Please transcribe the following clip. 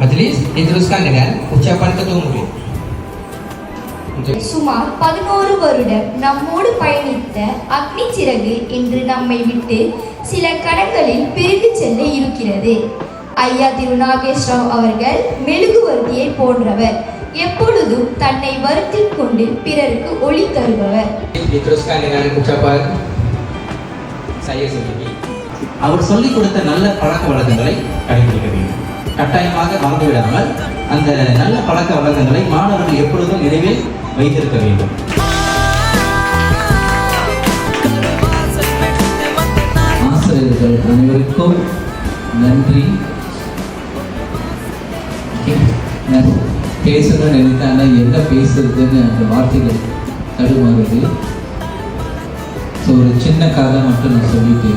Majelis diteruskan dengan ucapan ketua murid. சுமார் பதினோரு வருடம் நம்மோடு பயணித்த அக்னி சிறகு இன்று நம்மை விட்டு சில கடங்களில் பிரிந்து செல்ல இருக்கிறது. ஐயா திரு நாகேஷ் ராவ் அவர்கள் மெழுகுவர்த்தியை போன்றவர். எப்பொழுதும் தன்னை வருத்திக் கொண்டு பிறருக்கு ஒளி தருபவர். அவர் சொல்லிக் கொடுத்த நல்ல பழக்க வழக்கங்களை கடைபிடிக்க வேண்டும். கட்டாயமாக மறந்துவிடாமல் அந்த நல்ல பழக்க வழக்கங்களை மாணவர்கள் எப்பொழுதும் நினைவில் வைத்திருக்க வேண்டும். ஆசிரியர்கள் அனைவருக்கும் நன்றி. பேசணும்னு நினைத்தானா என்ன பேசுறதுன்னு அந்த வார்த்தைகள் தடுமாறுது. ஸோ ஒரு சின்ன கதை மட்டும் நான் சொல்லிட்டு